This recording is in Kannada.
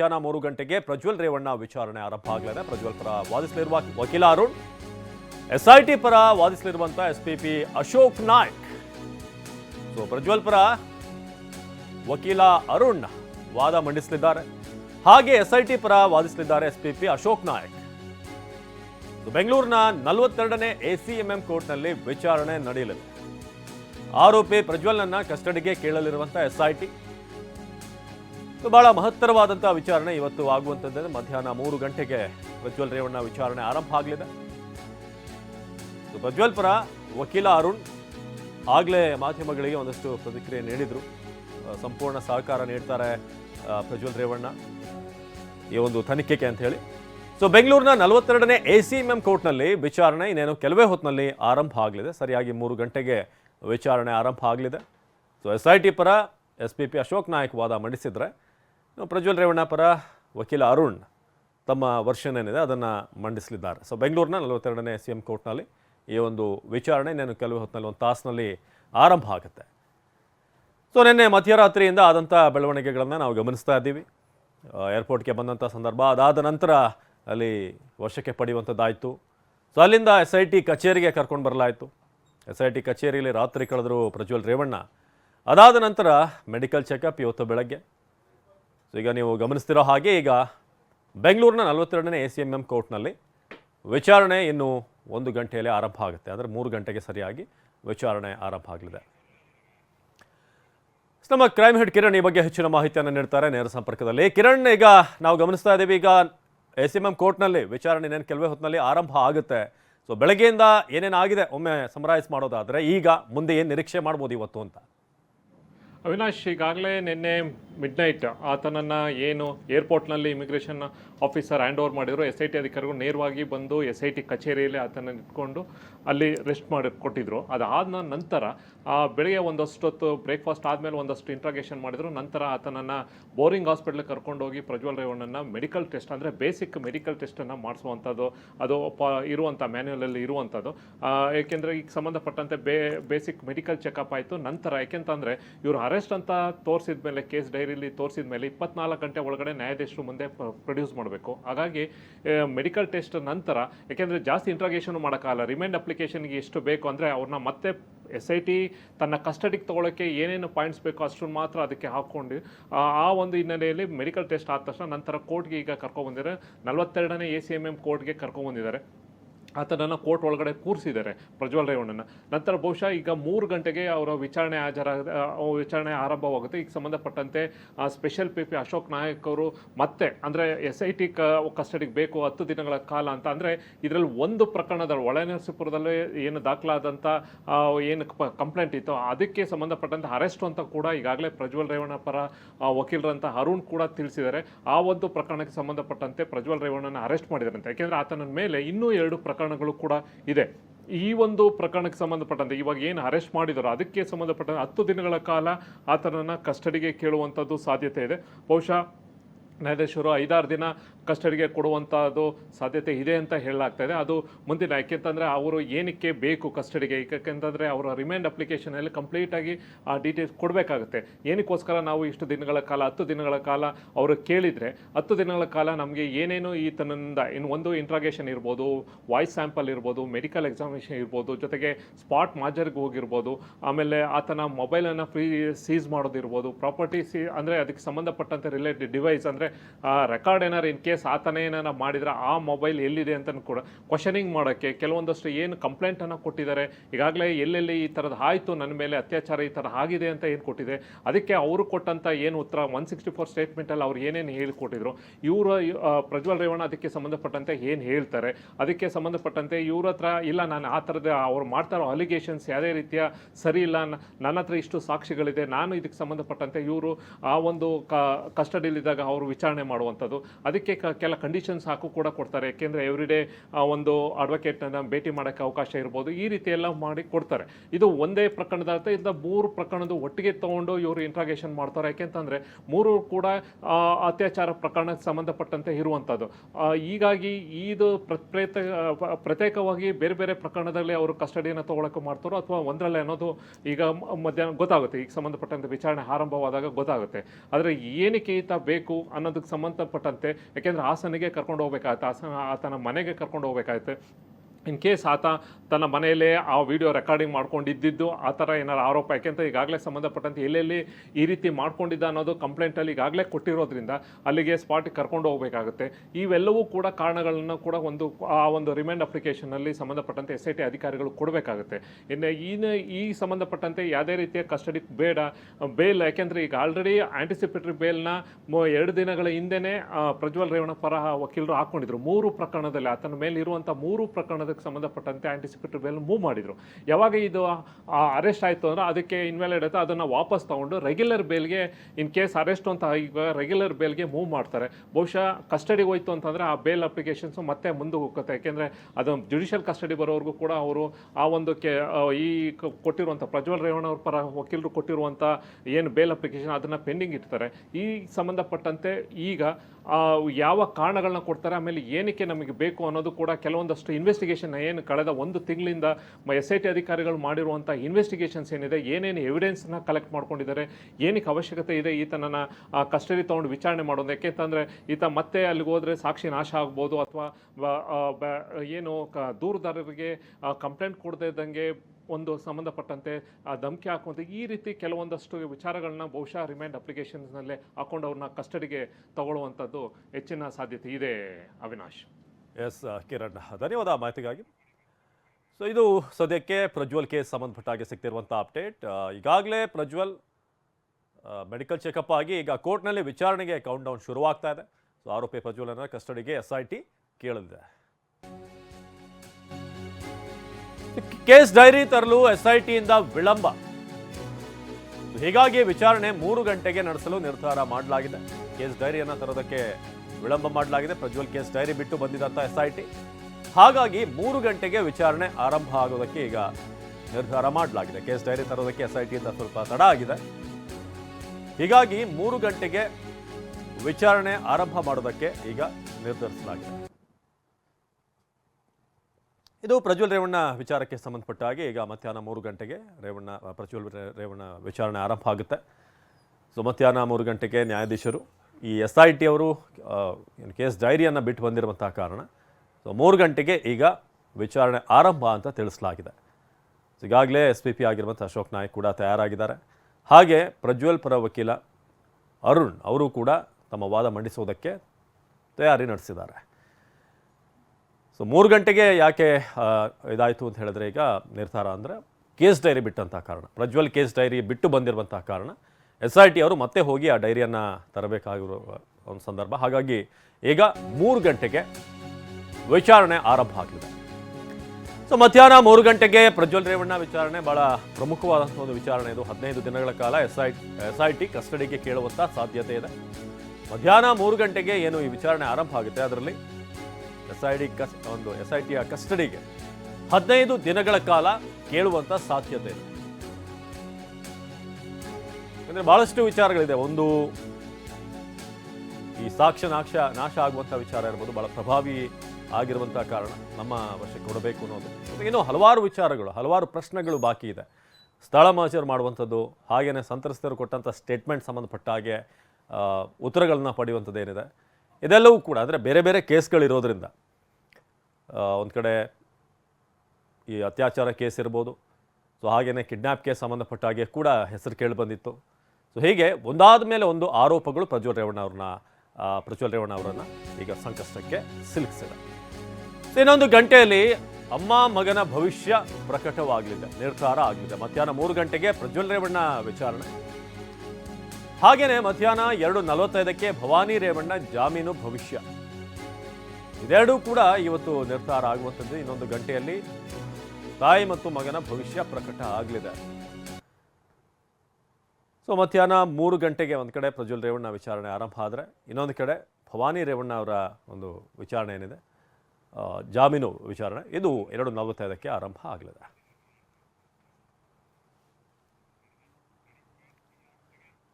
ಮಧ್ಯಾಹ್ನ ಮೂರು ಗಂಟೆಗೆ ಪ್ರಜ್ವಲ್ ರೇವಣ್ಣ ವಿಚಾರಣೆ ಆರಂಭ ಆಗಲಿದೆ ಪ್ರಜ್ವಲ್ ಪರ ವಾದಿಸಲಿರುವ ವಕೀಲ ಅರುಣ್, ಎಸ್ಐಟಿ ಪರ ವಾದಿಸಲಿರುವಂತಹ ಎಸ್ಪಿಪಿ ಅಶೋಕ್ ನಾಯ್ಕ್. ಸೊ ಪ್ರಜ್ವಲ್ ಪರ ವಕೀಲ ಅರುಣ್ ವಾದ ಮಂಡಿಸಲಿದ್ದಾರೆ. ಹಾಗೆ ಎಸ್ಐಟಿ ಪರ ವಾದಿಸಲಿದ್ದಾರೆ ಎಸ್ಪಿಪಿ ಅಶೋಕ್ ನಾಯ್ಕ್. ಬೆಂಗಳೂರಿನ ನಲವತ್ತೆರಡನೇ ಎಸಿಎಂಎಂ ಕೋರ್ಟ್ನಲ್ಲಿ ವಿಚಾರಣೆ ನಡೆಯಲಿದೆ. ಆರೋಪಿ ಪ್ರಜ್ವಲ್ನನ್ನ ಕಸ್ಟಡಿಗೆ ಕೇಳಲಿರುವಂತಹ ಎಸ್ಐಟಿ. ಬಹಳ ಮಹತ್ತರವಾದಂಥ ವಿಚಾರಣೆ ಇವತ್ತು ಆಗುವಂಥದ್ದು ಮಧ್ಯಾಹ್ನ ಮೂರು ಗಂಟೆಗೆ ಪ್ರಜ್ವಲ್ ರೇವಣ್ಣ ವಿಚಾರಣೆ ಆರಂಭ ಆಗಲಿದೆ. ಪ್ರಜ್ವಲ್ ಪರ ವಕೀಲ ಅರುಣ್ ಆಗಲೇ ಮಾಧ್ಯಮಗಳಿಗೆ ಒಂದಷ್ಟು ಪ್ರತಿಕ್ರಿಯೆ ನೀಡಿದರು. ಸಂಪೂರ್ಣ ಸಹಕಾರ ನೀಡ್ತಾರೆ ಪ್ರಜ್ವಲ್ ರೇವಣ್ಣ ಈ ಒಂದು ತನಿಖೆಗೆ ಅಂತ ಹೇಳಿ. ಸೊ, ಬೆಂಗಳೂರಿನ ನಲವತ್ತೆರಡನೇ ಎ ಸಿ ಎಂ ಎಂ ಕೋರ್ಟ್ನಲ್ಲಿ ವಿಚಾರಣೆ ಇನ್ನೇನು ಕೆಲವೇ ಹೊತ್ತಿನಲ್ಲಿ ಆರಂಭ ಆಗಲಿದೆ. ಸರಿಯಾಗಿ ಮೂರು ಗಂಟೆಗೆ ವಿಚಾರಣೆ ಆರಂಭ ಆಗಲಿದೆ. ಸೊ ಎಸ್ ಐ ಟಿ ಪರ S P P Ashok Nayak ವಾದ ಮಂಡಿಸಿದ್ರೆ ಪ್ರಜ್ವಲ್ ರೇವಣ್ಣ ಪರ ವಕೀಲ ಅರುಣ್ ತಮ್ಮ ವರ್ಷನ್ ಏನಿದೆ ಅದನ್ನು ಮಂಡಿಸಲಿದ್ದಾರೆ. ಸೊ ಬೆಂಗಳೂರಿನ ನಲವತ್ತೆರಡನೇ ಸಿ ಎಂ ಕೋರ್ಟ್ನಲ್ಲಿ ಈ ಒಂದು ವಿಚಾರಣೆ ನೆನ ಕೆಲವೇ ಹೊತ್ತಿನಲ್ಲಿ ಒಂದು ತಾಸಿನಲ್ಲಿ ಆರಂಭ ಆಗುತ್ತೆ. ಸೊ ನಿನ್ನೆ ಮಧ್ಯರಾತ್ರಿಯಿಂದ ಆದಂಥ ಬೆಳವಣಿಗೆಗಳನ್ನು ನಾವು ಗಮನಿಸ್ತಾ ಇದ್ದೀವಿ. ಏರ್ಪೋರ್ಟ್ಗೆ ಬಂದಂಥ ಸಂದರ್ಭ, ಅದಾದ ನಂತರ ಅಲ್ಲಿ ವರ್ಷಕ್ಕೆ ಪಡೆಯುವಂಥದ್ದಾಯಿತು. ಸೊ ಅಲ್ಲಿಂದ ಎಸ್ ಐ ಟಿ ಕಚೇರಿಗೆ ಕರ್ಕೊಂಡು ಬರಲಾಯಿತು. ಎಸ್ ಐ ಟಿ ಕಚೇರಿಯಲ್ಲಿ ರಾತ್ರಿ ಕಳೆದರು ಪ್ರಜ್ವಲ್ ರೇವಣ್ಣ. ಅದಾದ ನಂತರ ಮೆಡಿಕಲ್ ಚೆಕಪ್ ಇವತ್ತು ಬೆಳಗ್ಗೆ. ಸೊ ಈಗ ನೀವು ಗಮನಿಸ್ತಿರೋ ಹಾಗೆ ಈಗ ಬೆಂಗಳೂರಿನ ನಲವತ್ತೆರಡನೇ ಎ ಸಿ ಎಂ ಎಂ ಕೋರ್ಟ್ನಲ್ಲಿ ವಿಚಾರಣೆ ಇನ್ನು ಒಂದು ಗಂಟೆಯಲ್ಲಿ ಆರಂಭ ಆಗುತ್ತೆ. ಅಂದರೆ ಮೂರು ಗಂಟೆಗೆ ಸರಿಯಾಗಿ ವಿಚಾರಣೆ ಆರಂಭ ಆಗಲಿದೆ. ನಮ್ಮ ಕ್ರೈಮ್ ಹೆಡ್ ಕಿರಣ್ ಈ ಬಗ್ಗೆ ಹೆಚ್ಚಿನ ಮಾಹಿತಿಯನ್ನು ನೀಡ್ತಾರೆ. ನೇರ ಸಂಪರ್ಕದಲ್ಲಿ ಕಿರಣ್, ಈಗ ನಾವು ಗಮನಿಸ್ತಾ ಇದ್ದೀವಿ, ಈಗ ಎಸ್ ಎಂ ಎಂ ಕೋರ್ಟ್ನಲ್ಲಿ ವಿಚಾರಣೆ ಇನ್ನೇನು ಕೆಲವೇ ಹೊತ್ತಿನಲ್ಲಿ ಆರಂಭ ಆಗುತ್ತೆ. ಸೊ ಬೆಳಗ್ಗೆಯಿಂದ ಏನೇನು ಆಗಿದೆ ಒಮ್ಮೆ ಸಮರೈಸ್ ಮಾಡೋದಾದರೆ ಈಗ ಮುಂದೆ ಏನು ನಿರೀಕ್ಷೆ ಮಾಡ್ಬೋದು ಇವತ್ತು ಅಂತ? ಅವಿನಾಶ್, ಈಗಾಗಲೇ ನಿನ್ನೆ ಮಿಡ್ ನೈಟ್ ಆತನನ್ನು ಏನು ಏರ್ಪೋರ್ಟ್ನಲ್ಲಿ ಇಮಿಗ್ರೇಷನ್ ಆಫೀಸರ್ ಹ್ಯಾಂಡ್ ಓವರ್ ಮಾಡಿದ್ರು. ಎಸ್ ಐ ಟಿ ಅಧಿಕಾರಿಗಳು ನೇರವಾಗಿ ಬಂದು ಎಸ್ ಐ ಟಿ ಕಚೇರಿಯಲ್ಲಿ ಆತನ ಇಟ್ಕೊಂಡು ಅಲ್ಲಿ ರೆಸ್ಟ್ ಮಾಡಿ ಕೊಟ್ಟಿದ್ರು. ಅದಾದ ನಂತರ ಆ, ಬೆಳಗ್ಗೆ ಒಂದಷ್ಟೊತ್ತು ಬ್ರೇಕ್ಫಾಸ್ಟ್ ಆದಮೇಲೆ ಒಂದಷ್ಟು ಇಂಟ್ರಾಗೇಷನ್ ಮಾಡಿದ್ರು. ನಂತರ ಆತನನ್ನು ಬೋರಿಂಗ್ ಹಾಸ್ಪಿಟ್ಲಿಗೆ ಕರ್ಕೊಂಡೋಗಿ ಪ್ರಜ್ವಲ್ ರೇವಣ್ಣನ ಮೆಡಿಕಲ್ ಟೆಸ್ಟ್ ಅಂದರೆ ಬೇಸಿಕ್ ಮೆಡಿಕಲ್ ಟೆಸ್ಟನ್ನು ಮಾಡಿಸುವಂಥದ್ದು. ಅದು ಪ ಇರುವಂಥ ಮ್ಯಾನ್ಯಲಲ್ಲಿ ಇರುವಂಥದ್ದು. ಏಕೆಂದರೆ ಈಗ ಸಂಬಂಧಪಟ್ಟಂತೆ ಬೇ ಬೇಸಿಕ್ ಮೆಡಿಕಲ್ ಚೆಕಪ್ ಆಯಿತು. ನಂತರ ಯಾಕೆಂತಂದರೆ ಇವರು ಅರೆಸ್ಟ್ ಅಂತ ತೋರಿಸಿದ ಮೇಲೆ ಕೇಸ್ ಡೈರಿಲಿ ತೋರಿಸಿದ ಮೇಲೆ ಇಪ್ಪತ್ನಾಲ್ಕು ಗಂಟೆ ಒಳಗಡೆ ನ್ಯಾಯಾಧೀಶರು ಮುಂದೆ ಪ್ರೊಡ್ಯೂಸ್ ಮಾಡಬೇಕು. ಹಾಗಾಗಿ ಮೆಡಿಕಲ್ ಟೆಸ್ಟ್ ನಂತರ ಯಾಕೆಂದರೆ ಜಾಸ್ತಿ ಇಂಟ್ರಾಗೇಷನ್ ಮಾಡೋಕ್ಕಾಗಲ್ಲ ರಿಮೈಂಡ್ ಅಪ್ಲಿಕೇಶನ್ಗೆ ಎಷ್ಟು ಬೇಕು ಅಂದರೆ ಅವ್ರನ್ನ ಮತ್ತೆ ಎಸ್ ಐ ಟಿ ತನ್ನ ಕಸ್ಟಡಿಗೆ ತೊಗೊಳಕ್ಕೆ ಏನೇನು ಪಾಯಿಂಟ್ಸ್ ಬೇಕೋ ಅಷ್ಟನ್ನು ಮಾತ್ರ ಅದಕ್ಕೆ ಹಾಕ್ಕೊಂಡು ಆ ಆ ಒಂದು ಹಿನ್ನೆಲೆಯಲ್ಲಿ ಮೆಡಿಕಲ್ ಟೆಸ್ಟ್ ಆದ ತಕ್ಷಣ ನಂತರ ಕೋರ್ಟ್ಗೆ ಈಗ ಕರ್ಕೊಂಡ್ಬಂದಿದ್ದಾರೆ ನಲವತ್ತೆರಡನೇ ಎ ಸಿ ಎಂ ಎಂ ಕೋರ್ಟ್ಗೆ ಕರ್ಕೊಂಬಂದಿದ್ದಾರೆ. ಆತನನ್ನು ಕೋರ್ಟ್ ಒಳಗಡೆ ಕೂರಿಸಿದ್ದಾರೆ ಪ್ರಜ್ವಲ್ ರೇವಣ್ಣನ ನಂತರ ಬಹುಶಃ ಈಗ ಮೂರು ಗಂಟೆಗೆ ಅವರ ವಿಚಾರಣೆ ಹಾಜರ ವಿಚಾರಣೆ ಆರಂಭವಾಗುತ್ತೆ. ಈಗ ಸಂಬಂಧಪಟ್ಟಂತೆ special P P Ashok Nayak ಅವರು ಮತ್ತೆ, ಅಂದರೆ ಎಸ್ ಐ ಟಿ ಕಸ್ಟಡಿಗೆ ಬೇಕು ಹತ್ತು ದಿನಗಳ ಕಾಲ ಅಂತ, ಅಂದರೆ ಇದರಲ್ಲಿ ಒಂದು ಪ್ರಕರಣದ ಒಳನರಸೀಪುರದಲ್ಲಿ ಏನು ದಾಖಲಾದಂಥ ಏನು ಕಂಪ್ಲೇಂಟ್ ಇತ್ತು ಅದಕ್ಕೆ ಸಂಬಂಧಪಟ್ಟಂತೆ ಅರೆಸ್ಟ್ ಅಂತ ಕೂಡ ಈಗಾಗಲೇ ಪ್ರಜ್ವಲ್ ರೇವಣ್ಣ ಪರ ವಕೀಲರಂಥ ಅರುಣ್ ಕೂಡ ತಿಳಿಸಿದ್ದಾರೆ. ಆ ಒಂದು ಪ್ರಕರಣಕ್ಕೆ ಸಂಬಂಧಪಟ್ಟಂತೆ ಪ್ರಜ್ವಲ್ ರೇವಣ್ಣನ ಅರೆಸ್ಟ್ ಮಾಡಿದಾರಂತೆ ಯಾಕೆಂದರೆ ಆತನ ಮೇಲೆ ಇನ್ನೂ ಎರಡು ಪ್ರಕರಣಗಳು ಕೂಡ ಇದೆ. ಈ ಒಂದು ಪ್ರಕರಣಕ್ಕೆ ಸಂಬಂಧಪಟ್ಟಂತೆ ಇವಾಗ ಏನು ಅರೆಸ್ಟ್ ಮಾಡಿದಾರೋ ಅದಕ್ಕೆ ಸಂಬಂಧಪಟ್ಟಂತೆ ಹತ್ತು ದಿನಗಳ ಕಾಲ ಆತನನ್ನು ಕಸ್ಟಡಿಗೆ ಕೇಳುವಂಥದ್ದು ಸಾಧ್ಯತೆ ಇದೆ. ಬಹುಶಃ ನ್ಯಾಯಾಧೀಶರು ಐದಾರು ದಿನ ಕಸ್ಟಡಿಗೆ ಕೊಡುವಂಥದ್ದು ಸಾಧ್ಯತೆ ಇದೆ ಅಂತ ಹೇಳಲಾಗ್ತಾ ಇದೆ. ಅದು ಮುಂದಿನ, ಯಾಕೆಂತಂದರೆ ಅವರು ಏನಕ್ಕೆ ಬೇಕು ಕಸ್ಟಡಿಗೆ? ಯಾಕೆಂತಂದರೆ ಅವರ ರಿಮೈಂಡ್ ಅಪ್ಲಿಕೇಶನಲ್ಲಿ ಕಂಪ್ಲೀಟಾಗಿ ಆ ಡೀಟೇಲ್ಸ್ ಕೊಡಬೇಕಾಗುತ್ತೆ. ಏನಕ್ಕೋಸ್ಕರ ನಾವು ಇಷ್ಟು ದಿನಗಳ ಕಾಲ, ಹತ್ತು ದಿನಗಳ ಕಾಲ ಅವರು ಕೇಳಿದರೆ, ಹತ್ತು ದಿನಗಳ ಕಾಲ ನಮಗೆ ಏನೇನು ಈತನಿಂದ ಇನ್ನು ಒಂದು ಇಂಟ್ರಾಗೇಷನ್ ಇರ್ಬೋದು ವಾಯ್ಸ್ ಸ್ಯಾಂಪಲ್ ಇರ್ಬೋದು ಮೆಡಿಕಲ್ ಎಕ್ಸಾಮಿನೇಷನ್ ಇರ್ಬೋದು, ಜೊತೆಗೆ ಸ್ಪಾಟ್ ಮಾಜರ್ಗೆ ಹೋಗಿರ್ಬೋದು, ಆಮೇಲೆ ಆತನ ಮೊಬೈಲನ್ನು ಫ್ರೀ ಸೀಸ್ ಮಾಡೋದಿರ್ಬೋದು ಪ್ರಾಪರ್ಟಿ ಸಿ ಅಂದರೆ ಅದಕ್ಕೆ ಸಂಬಂಧಪಟ್ಟಂತೆ ರಿಲೇಟೆಡ್ ಡಿವೈಸ್ ಅಂದರೆ ರೆಕಾರ್ಡ್ ಏನಾರು ಇನ್ ಕೇಸ್ ಆತನ ಏನಾರ ಮಾಡಿದ್ರೆ ಆ ಮೊಬೈಲ್ ಎಲ್ಲಿದೆ ಅಂತ ಕೂಡ ಕ್ವಶನಿಂಗ್ ಮಾಡೋಕ್ಕೆ ಕೆಲವೊಂದಷ್ಟು ಏನು ಕಂಪ್ಲೇಂಟನ್ನು ಕೊಟ್ಟಿದ್ದಾರೆ. ಈಗಾಗಲೇ ಎಲ್ಲೆಲ್ಲಿ ಈ ಥರದ್ದು ಆಯಿತು ನನ್ನ ಮೇಲೆ ಅತ್ಯಾಚಾರ ಈ ಥರ ಆಗಿದೆ ಅಂತ ಏನು ಕೊಟ್ಟಿದೆ. ಅದಕ್ಕೆ ಅವರು ಕೊಟ್ಟಂಥ ಏನು ಉತ್ತರ ಒನ್ ಸಿಕ್ಸ್ಟಿ ಫೋರ್ ಸ್ಟೇಟ್ಮೆಂಟಲ್ಲಿ ಅವ್ರು ಏನೇನು ಹೇಳಿಕೊಟ್ಟಿದ್ರು. ಇವರು ಪ್ರಜ್ವಲ್ ರೇವಣ್ಣ ಅದಕ್ಕೆ ಸಂಬಂಧಪಟ್ಟಂತೆ ಏನು ಹೇಳ್ತಾರೆ. ಅದಕ್ಕೆ ಸಂಬಂಧಪಟ್ಟಂತೆ ಇವ್ರ ಹತ್ರ ಇಲ್ಲ, ನಾನು ಆ ಥರದ ಅವ್ರು ಮಾಡ್ತಾ ಇರೋ ಅಲಿಗೇಷನ್ಸ್ ಯಾವುದೇ ರೀತಿಯ ಸರಿ ಇಲ್ಲ. ನನ್ನ ಹತ್ರ ಇಷ್ಟು ಸಾಕ್ಷಿಗಳಿದೆ. ನಾನು ಇದಕ್ಕೆ ಸಂಬಂಧಪಟ್ಟಂತೆ ಇವರು ಆ ಒಂದು ಕ ಕಸ್ಟಡಿಲಿದ್ದಾಗ ಅವರು ವಿಚಾರಣೆ ಮಾಡುವಂಥದ್ದು. ಅದಕ್ಕೆ ಕೆಲ ಕಂಡೀಷನ್ಸ್ ಹಾಕು ಕೂಡ ಕೊಡ್ತಾರೆ. ಯಾಕೆಂದರೆ ಎವ್ರಿಡೇ ಒಂದು ಅಡ್ವೊಕೇಟ್ನ ಭೇಟಿ ಮಾಡೋಕ್ಕೆ ಅವಕಾಶ ಇರ್ಬೋದು. ಈ ರೀತಿ ಎಲ್ಲ ಮಾಡಿ ಕೊಡ್ತಾರೆ. ಇದು ಒಂದೇ ಪ್ರಕರಣದ ಅರ್ಥ ಇಂದ ಮೂರು ಪ್ರಕರಣದ ಒಟ್ಟಿಗೆ ತೊಗೊಂಡು ಇವರು ಇಂಟ್ರಾಗೇಷನ್ ಮಾಡ್ತಾರೆ. ಯಾಕೆಂತಂದರೆ ಮೂರು ಕೂಡ ಅತ್ಯಾಚಾರ ಪ್ರಕರಣಕ್ಕೆ ಸಂಬಂಧಪಟ್ಟಂತೆ ಇರುವಂಥದ್ದು. ಹೀಗಾಗಿ ಇದು ಪ್ರತ್ಯೇಕ, ಪ್ರತ್ಯೇಕವಾಗಿ ಬೇರೆ ಬೇರೆ ಪ್ರಕರಣದಲ್ಲಿ ಅವರು ಕಸ್ಟಡಿಯನ್ನು ತೊಗೊಳಕ್ಕೆ ಮಾಡ್ತಾರೋ ಅಥವಾ ಒಂದರಲ್ಲೇ ಅನ್ನೋದು ಈಗ ಮಧ್ಯಾಹ್ನ ಗೊತ್ತಾಗುತ್ತೆ. ಈಗ ಸಂಬಂಧಪಟ್ಟಂತೆ ವಿಚಾರಣೆ ಆರಂಭವಾದಾಗ ಗೊತ್ತಾಗುತ್ತೆ. ಆದರೆ ಏನಕ್ಕೆ ಈತ ಬೇಕು ಅನ್ನೋದಕ್ಕೆ ಸಂಬಂಧಪಟ್ಟಂತೆ ಯಾಕೆಂದರೆ ಹಾಸನಿಗೆ ಕರ್ಕೊಂಡು ಹೋಗ್ಬೇಕಾಗತ್ತೆ ಹಾಸನ ಆತನ ಮನೆಗೆ ಕರ್ಕೊಂಡು ಹೋಗ್ಬೇಕಾಗತ್ತೆ ಇನ್ ಕೇಸ್ ಆತ ತನ್ನ ಮನೆಯಲ್ಲೇ ಆ ವಿಡಿಯೋ ರೆಕಾರ್ಡಿಂಗ್ ಮಾಡ್ಕೊಂಡಿದ್ದು ಆ ಥರ ಏನಾರು ಆರೋಪ, ಯಾಕೆಂತ ಈಗಾಗಲೇ ಸಂಬಂಧಪಟ್ಟಂತೆ ಎಲ್ಲೆಲ್ಲಿ ಈ ರೀತಿ ಮಾಡ್ಕೊಂಡಿದ್ದ ಅನ್ನೋದು ಕಂಪ್ಲೇಂಟಲ್ಲಿ ಈಗಾಗಲೇ ಕೊಟ್ಟಿರೋದ್ರಿಂದ ಅಲ್ಲಿಗೆ ಸ್ಪಾಟಿಗೆ ಕರ್ಕೊಂಡು ಹೋಗಬೇಕಾಗುತ್ತೆ. ಇವೆಲ್ಲವೂ ಕೂಡ ಕಾರಣಗಳನ್ನು ಕೂಡ ಒಂದು, ಆ ಒಂದು ರಿಮೈಂಡ್ ಅಪ್ಲಿಕೇಶನಲ್ಲಿ ಸಂಬಂಧಪಟ್ಟಂತೆ ಎಸ್ ಐ ಟಿ ಅಧಿಕಾರಿಗಳು ಕೊಡಬೇಕಾಗುತ್ತೆ. ಇನ್ನು ಇನ್ನು ಈ ಸಂಬಂಧಪಟ್ಟಂತೆ ಯಾವುದೇ ರೀತಿಯ ಕಸ್ಟಡಿ ಬೇಡ ಬೇಲ್ ಯಾಕೆಂದರೆ ಈಗ ಆಲ್ರೆಡಿ ಆಂಟಿಸಿಪೇಟರಿ ಬೇಲ್ನ ಎರಡು ದಿನಗಳ ಹಿಂದೆಯೇ ಪ್ರಜ್ವಲ್ ರೇವಣ್ಣ ಪರ ವಕೀಲರು ಹಾಕ್ಕೊಂಡಿದ್ರು ಮೂರು ಪ್ರಕರಣದಲ್ಲಿ ಆತನ ಮೇಲೆ ಇರುವಂಥ ಮೂರು ಪ್ರಕರಣದಕ್ಕೆ ಸಂಬಂಧಪಟ್ಟಂತೆ ಆಂಟಿಸಿಪೇಟರಿ ಬೇಲ್ ಮೂವ್ ಮಾಡಿದ್ರು. ಯಾವಾಗ ಇದು ಅರೆಸ್ಟ್ ಆಯಿತು ಅಂದರೆ ಅದಕ್ಕೆ ಇನ್ವ್ಯಾಲಿಡ್ ಆಯಿತು, ಅದನ್ನು ವಾಪಸ್ ತೊಗೊಂಡು ರೆಗ್ಯುಲರ್ ಬೇಲ್ಗೆ ಇನ್ ಕೇಸ್ ಅರೆಸ್ಟ್ ಅಂತ ಈಗ ರೆಗ್ಯುಲರ್ ಬೇಲ್ಗೆ ಮೂವ್ ಮಾಡ್ತಾರೆ. ಬಹುಶಃ ಕಸ್ಟಡಿಗೆ ಹೋಯ್ತು ಅಂತಂದರೆ ಆ ಬೇಲ್ ಅಪ್ಲಿಕೇಶನ್ಸು ಮತ್ತೆ ಮುಂದೆ ಹೋಗುತ್ತೆ ಯಾಕೆಂದರೆ ಅದು ಜುಡಿಷಿಯಲ್ ಕಸ್ಟಡಿ ಬರೋವರೆಗೂ ಕೂಡ ಅವರು ಆ ಒಂದು ಕೆ ಈ ಕೊಟ್ಟಿರುವಂಥ ಪ್ರಜ್ವಲ್ ರೇವಣ್ಣ ಅವ್ರ ಪರ ವಕೀಲರು ಕೊಟ್ಟಿರುವಂಥ ಏನು ಬೇಲ್ ಅಪ್ಲಿಕೇಶನ್ ಅದನ್ನು ಪೆಂಡಿಂಗ್ ಇಡ್ತಾರೆ ಈ ಸಂಬಂಧಪಟ್ಟಂತೆ ಈಗ ಯಾವ ಕಾರಣಗಳನ್ನ ಕೊಡ್ತಾರೆ, ಆಮೇಲೆ ಏನಕ್ಕೆ ನಮಗೆ ಬೇಕು ಅನ್ನೋದು ಕೂಡ ಕೆಲವೊಂದಷ್ಟು ಇನ್ವೆಸ್ಟಿಗೇಷನ್ ಏನು ಕಳೆದ ಒಂದು ತಿಂಗಳಿಂದ ಎಸ್ ಐ ಟಿ ಅಧಿಕಾರಿಗಳು ಮಾಡಿರುವಂಥ ಇನ್ವೆಸ್ಟಿಗೇಷನ್ಸ್ ಏನಿದೆ, ಏನೇನು ಎವಿಡೆನ್ಸ್ನ ಕಲೆಕ್ಟ್ ಮಾಡ್ಕೊಂಡಿದ್ದಾರೆ, ಏನಕ್ಕೆ ಅವಶ್ಯಕತೆ ಇದೆ ಈತನನ್ನ ಕಸ್ಟಡಿ ತೊಗೊಂಡು ವಿಚಾರಣೆ ಮಾಡೋದು, ಯಾಕೆಂತಂದರೆ ಈತ ಮತ್ತೆ ಅಲ್ಲಿಗೆ ಹೋದರೆ ಸಾಕ್ಷಿ ನಾಶ ಆಗ್ಬೋದು ಅಥವಾ ಏನು, ಕ, ದೂರುದಾರರಿಗೆ ಕಂಪ್ಲೇಂಟ್ ಕೊಡದೇ ಇದ್ದಂಗೆ ಒಂದು ಸಂಬಂಧಪಟ್ಟಂತೆ ಧಮಕಿ ಹಾಕುವಂಥ ಈ ರೀತಿ ಕೆಲವೊಂದಷ್ಟು ವಿಚಾರಗಳನ್ನ ಬಹುಶಃ ರಿಮೈಂಡ್ ಅಪ್ಲಿಕೇಶನ್ಸ್ನಲ್ಲೇ ಹಾಕೊಂಡು ಅವ್ರನ್ನ ಕಸ್ಟಡಿಗೆ ತಗೊಳ್ಳುವಂಥದ್ದು ಹೆಚ್ಚಿನ ಸಾಧ್ಯತೆ ಇದೆ, ಅವಿನಾಶ್. ಎಸ್ ಕಿರಣ್, ಧನ್ಯವಾದ ಮಾಹಿತಿಗಾಗಿ. ಸೊ ಇದು ಸದ್ಯಕ್ಕೆ ಪ್ರಜ್ವಲ್ ಕೇಸ್ ಸಂಬಂಧಪಟ್ಟ ಹಾಗೆ ಸಿಗ್ತಿರುವಂಥ ಅಪ್ಡೇಟ್ ಈಗಾಗಲೇ ಪ್ರಜ್ವಲ್ ಮೆಡಿಕಲ್ ಚೆಕಪ್ ಆಗಿ ಈಗ ಕೋರ್ಟ್ನಲ್ಲಿ ವಿಚಾರಣೆಗೆ ಕೌಂಟ್ ಡೌನ್ ಶುರುವಾಗ್ತಾ ಇದೆ. ಸೊ ಆರೋಪಿ ಪ್ರಜ್ವಲನ ಕಸ್ಟಡಿಗೆ ಎಸ್ ಐ ಟಿ ಕೇಳಿದೆ ಕೇಸ್ ಡೈರಿ ತರಲು ಎಸ್ಐಟಿಯಿಂದ ವಿಳಂಬ. ಹೀಗಾಗಿ ವಿಚಾರಣೆ ಮೂರು ಗಂಟೆಗೆ ನಡೆಸಲು ನಿರ್ಧಾರ ಮಾಡಲಾಗಿದೆ. ಕೇಸ್ ಡೈರಿಯನ್ನು ತರೋದಕ್ಕೆ ವಿಳಂಬ ಮಾಡಲಾಗಿದೆ. ಪ್ರಜ್ವಲ್ ಕೇಸ್ ಡೈರಿ ಬಿಟ್ಟು ಬಂದಿದಂಥ ಎಸ್ಐಟಿ. ಹಾಗಾಗಿ ಮೂರು ಗಂಟೆಗೆ ವಿಚಾರಣೆ ಆರಂಭ ಆಗೋದಕ್ಕೆ ಈಗ ನಿರ್ಧಾರ ಮಾಡಲಾಗಿದೆ. ಕೇಸ್ ಡೈರಿ ತರೋದಕ್ಕೆ ಎಸ್ಐಟಿಯಿಂದ ಸ್ವಲ್ಪ ತಡ ಆಗಿದೆ. ಹೀಗಾಗಿ ಮೂರು ಗಂಟೆಗೆ ವಿಚಾರಣೆ ಆರಂಭ ಮಾಡೋದಕ್ಕೆ ಈಗ ನಿರ್ಧರಿಸಲಾಗಿದೆ. ಇದು ಪ್ರಜ್ವಲ್ ರೇವಣ್ಣ ವಿಚಾರಕ್ಕೆ ಸಂಬಂಧಪಟ್ಟ ಹಾಗೆ ಈಗ ಮಧ್ಯಾಹ್ನ ಮೂರು ಗಂಟೆಗೆ ರೇವಣ್ಣ, ಪ್ರಜ್ವಲ್ ರೇವಣ್ಣ ವಿಚಾರಣೆ ಆರಂಭ ಆಗುತ್ತೆ. ಸೊ ಮಧ್ಯಾಹ್ನ ಮೂರು ಗಂಟೆಗೆ ನ್ಯಾಯಾಧೀಶರು ಈ ಎಸ್ ಐ ಟಿ ಅವರು ಏನು ಕೇಸ್ ಡೈರಿಯನ್ನು ಬಿಟ್ಟು ಬಂದಿರುವಂಥ ಕಾರಣ ಸೊ ಮೂರು ಗಂಟೆಗೆ ಈಗ ವಿಚಾರಣೆ ಆರಂಭ ಅಂತ ತಿಳಿಸಲಾಗಿದೆ. ಈಗಾಗಲೇ ಎಸ್ ಪಿ ಪಿ ಆಗಿರುವಂಥ ಅಶೋಕ್ ನಾಯಕ್ ಕೂಡ ತಯಾರಾಗಿದ್ದಾರೆ. ಹಾಗೆ ಪ್ರಜ್ವಲ್ ಪರ ವಕೀಲ ಅರುಣ್, ಅವರು ಕೂಡ ತಮ್ಮ ವಾದ ಮಂಡಿಸೋದಕ್ಕೆ ತಯಾರಿ ನಡೆಸಿದ್ದಾರೆ. ಸೊ ಮೂರು ಗಂಟೆಗೆ ಯಾಕೆ ಇದಾಯಿತು ಅಂತ ಹೇಳಿದ್ರೆ ಈಗ ನಿರ್ಧಾರ ಅಂದರೆ ಕೇಸ್ ಡೈರಿ ಬಿಟ್ಟಂಥ ಕಾರಣ, ಪ್ರಜ್ವಲ್ ಕೇಸ್ ಡೈರಿ ಬಿಟ್ಟು ಬಂದಿರುವಂಥ ಕಾರಣ, ಎಸ್ ಐ ಟಿ ಅವರು ಮತ್ತೆ ಹೋಗಿ ಆ ಡೈರಿಯನ್ನು ತರಬೇಕಾಗಿರೋ ಒಂದು ಸಂದರ್ಭ. ಹಾಗಾಗಿ ಈಗ ಮೂರು ಗಂಟೆಗೆ ವಿಚಾರಣೆ ಆರಂಭ ಆಗಲಿದೆ ಸೊ ಮಧ್ಯಾಹ್ನ ಮೂರು ಗಂಟೆಗೆ ಪ್ರಜ್ವಲ್ ರೇವಣ್ಣ ವಿಚಾರಣೆ ಬಹಳ ಪ್ರಮುಖವಾದಂಥ ಒಂದು ವಿಚಾರಣೆ ಇದು. ಹದಿನೈದು ದಿನಗಳ ಕಾಲ S I S I T ಕಸ್ಟಡಿಗೆ ಕೇಳುವಂಥ ಸಾಧ್ಯತೆ ಇದೆ. ಮಧ್ಯಾಹ್ನ ಮೂರು ಗಂಟೆಗೆ ಏನು ಈ ವಿಚಾರಣೆ ಆರಂಭ ಆಗುತ್ತೆ? ಅದರಲ್ಲಿ ಎಸ್ ಐ ಡಿ ಕಸ್, ಒಂದು ಎಸ್ ಐ ಟಿಯ ಕಸ್ಟಡಿಗೆ ಹದಿನೈದು ದಿನಗಳ ಕಾಲ ಕೇಳುವಂಥ ಸಾಧ್ಯತೆ ಇದೆ. ಅಂದರೆ ಬಹಳಷ್ಟು ವಿಚಾರಗಳಿದೆ. ಒಂದು ಈ ಸಾಕ್ಷ್ಯ ನಾಶ ನಾಶ ಆಗುವಂಥ ವಿಚಾರ ಇರ್ಬೋದು, ಬಹಳ ಪ್ರಭಾವಿ ಆಗಿರುವಂಥ ಕಾರಣ ನಮ್ಮ ವಶಕ್ಕೆ ಕೊಡಬೇಕು ಅನ್ನೋದು. ಇನ್ನೂ ಹಲವಾರು ವಿಚಾರಗಳು, ಹಲವಾರು ಪ್ರಶ್ನೆಗಳು ಬಾಕಿ ಇದೆ. ಸ್ಥಳ ಮಾಜರು ಮಾಡುವಂಥದ್ದು ಹಾಗೆಯೇ ಸಂತ್ರಸ್ತರು ಕೊಟ್ಟಂಥ ಸ್ಟೇಟ್ಮೆಂಟ್ ಸಂಬಂಧಪಟ್ಟ ಹಾಗೆ ಉತ್ತರಗಳನ್ನ ಪಡೆಯುವಂಥದ್ದು ಏನಿದೆ. ಇದೆಲ್ಲವೂ ಕೂಡ ಅಂದರೆ ಬೇರೆ ಬೇರೆ ಕೇಸ್ಗಳಿರೋದ್ರಿಂದ ಒಂದು ಕಡೆ ಈ ಅತ್ಯಾಚಾರ ಕೇಸ್ ಇರ್ಬೋದು, ಸೊ ಹಾಗೆಯೇ ಕಿಡ್ನ್ಯಾಪ್ ಕೇಸ್ ಸಂಬಂಧಪಟ್ಟ ಹಾಗೆ ಕೂಡ ಹೆಸರು ಕೇಳಿ ಬಂದಿತ್ತು. ಸೊ ಹೀಗೆ ಒಂದಾದ ಮೇಲೆ ಒಂದು ಆರೋಪಗಳು ಪ್ರಜ್ವಲ್ ರೇವಣ್ಣ ಅವ್ರನ್ನ ಪ್ರಜ್ವಲ್ ರೇವಣ್ಣ ಅವರನ್ನು ಈಗ ಸಂಕಷ್ಟಕ್ಕೆ ಸಿಲುಕಿಸಿದೆ. ಇನ್ನೊಂದು ಗಂಟೆಯಲ್ಲಿ ಅಮ್ಮ ಮಗನ ಭವಿಷ್ಯ ಪ್ರಕಟವಾಗಲಿದೆ, ನಿರ್ಧಾರ ಆಗಲಿದೆ. ಮಧ್ಯಾಹ್ನ ಮೂರು ಗಂಟೆಗೆ ಪ್ರಜ್ವಲ್ ರೇವಣ್ಣ ವಿಚಾರಣೆ. ಹಾಗೇನೆ ಮಧ್ಯಾಹ್ನ ಎರಡು ನಲವತ್ತೈದಕ್ಕೆ ಭವಾನಿ ರೇವಣ್ಣ ಜಾಮೀನು ಭವಿಷ್ಯ. ಇದೆರಡೂ ಕೂಡ ಇವತ್ತು ನಿರ್ಧಾರ ಆಗುವಂಥದ್ದು. ಇನ್ನೊಂದು ಗಂಟೆಯಲ್ಲಿ ತಾಯಿ ಮತ್ತು ಮಗನ ಭವಿಷ್ಯ ಪ್ರಕಟ ಆಗಲಿದೆ. ಸೊ, ಮಧ್ಯಾಹ್ನ ಮೂರು ಗಂಟೆಗೆ ಒಂದು ಕಡೆ ಪ್ರಜ್ವಲ್ ರೇವಣ್ಣ ವಿಚಾರಣೆ ಆರಂಭ ಆದರೆ, ಇನ್ನೊಂದು ಕಡೆ ಭವಾನಿ ರೇವಣ್ಣ ಅವರ ಒಂದು ವಿಚಾರಣೆ ಏನಿದೆ? ಜಾಮೀನು ವಿಚಾರಣೆ. ಇದು ಎರಡು ನಲವತ್ತೈದಕ್ಕೆ ಆರಂಭ ಆಗಲಿದೆ.